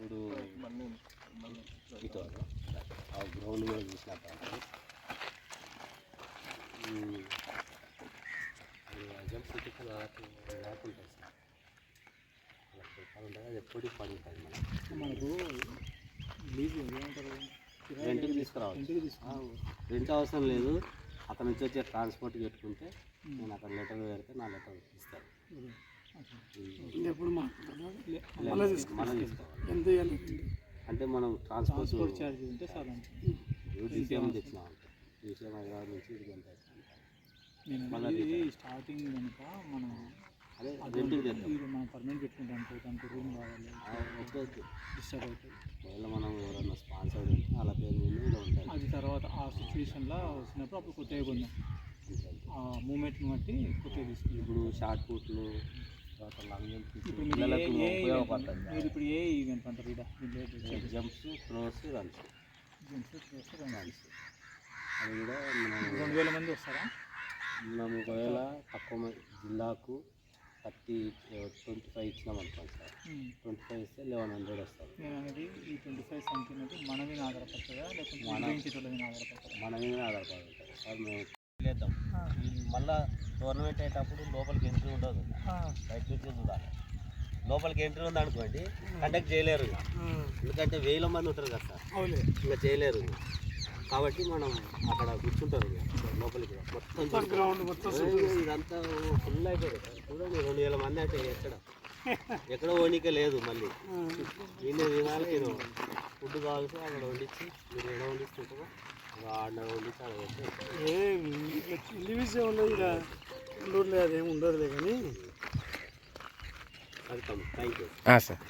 ఇప్పుడు ఇటు ఆ గ్రౌండ్ కూడా చూసినట్టు జంప్ సిటీకి లేకుంటాయి సార్. చెప్పాలంటే అది ఎప్పటికీ పడి ఉంటుంది మనం మనకు లీజ్ ఏమంటారు? రెంట్కి తీసుకురావచ్చు. రెంట్ అవసరం లేదు. అక్కడ నుంచి వచ్చే ట్రాన్స్పోర్ట్ పెట్టుకుంటే నేను అక్కడ లెటర్ పెడితే నా లెటర్ ఇస్తాను తీసుకోవాలి. ఎంత అంటే మనం ట్రాన్స్పోర్ట్ ఛార్జ్ ఉంటే సార్ డీసీఎం తెచ్చినాం డీసీఎం హైదరాబాద్ నుంచి ఇది ఎంత స్టార్టింగ్ కనుక మనం అదే మనం పర్మనెంట్ పెట్టుకుంటాం. దానికి రూమ్ కావాలి. డిస్టర్బ్ అవుతుంది. ఒకవేళ మనం ఎవరన్నా స్పాన్సర్ అలా పేరు ఉంటుంది అది తర్వాత ఆ సిచ్యువేషన్లో వచ్చినప్పుడు అప్పుడు కొత్తగా కొందాం. ఆ మూమెంట్ని బట్టి కొత్తగా తీసుకుంటాం ఇప్పుడు షార్ట్ పుట్లు ఇప్పుడు పిల్లలకు ఏ- ఏ event ఉపయోగపడుతుంది మీరు ఇప్పుడు ఏ ఈవెంట్ అంటారు జంప్స్ త్రోస్ రన్స్ రన్స్ అది కూడా రెండు వేల మంది వస్తారా? మనం ఒకవేళ తక్కువ జిల్లాకు థర్టీ ట్వంటీ ఫైవ్ ఇచ్చినాం అనుకోండి సార్. ట్వంటీ ఫైవ్ ఇస్తే లెవెన్ హండ్రెడ్ వస్తుంది. నేను అనేది ఈ ట్వంటీ ఫైవ్ సంఖ్య అనేది మన మీద ఆధారపడుతుందా? లేకపోతే మన- మీద ఆధారపడుతుందా? మన మీద ఆధారపడి ఉంటుంది సార్ మేము లేద్దాం మళ్ళా టోర్నమెంట్ అయ్యేటప్పుడు లోపలికి ఎంట్రీ ఉండదు. బయట నుంచి చూడాలి. లోపలికి ఎంట్రీ ఉంది అనుకోండి కండక్ట్ చేయలేరు ఇక. ఎందుకంటే వేల మంది ఉంటారు కదా సార్. ఇంకా చేయలేరు కాబట్టి మనం అక్కడ కూర్చుంటారు ఇక. లోపలికి మొత్తం గ్రౌండ్ మొత్తం ఇదంతా ఫుల్ అయిపోయింది చూడండి రెండు వేల మంది అంటే ఎక్కడ? ఎక్కడ ఓనిక లేదు మళ్ళీ. నేనే తినాలి నేను ఫుడ్ కావాల్సి అక్కడ వండించి మీరు ఎక్కడ వండిస్తుంటారో ఆడ వండించి అక్కడ పెట్టి ఏ ఇల్లు విషయం ఉండదు ఇక ఉండూరులే అదేం ఉండదులే కానీ వెల్కమ్ థ్యాంక్ యూ సార్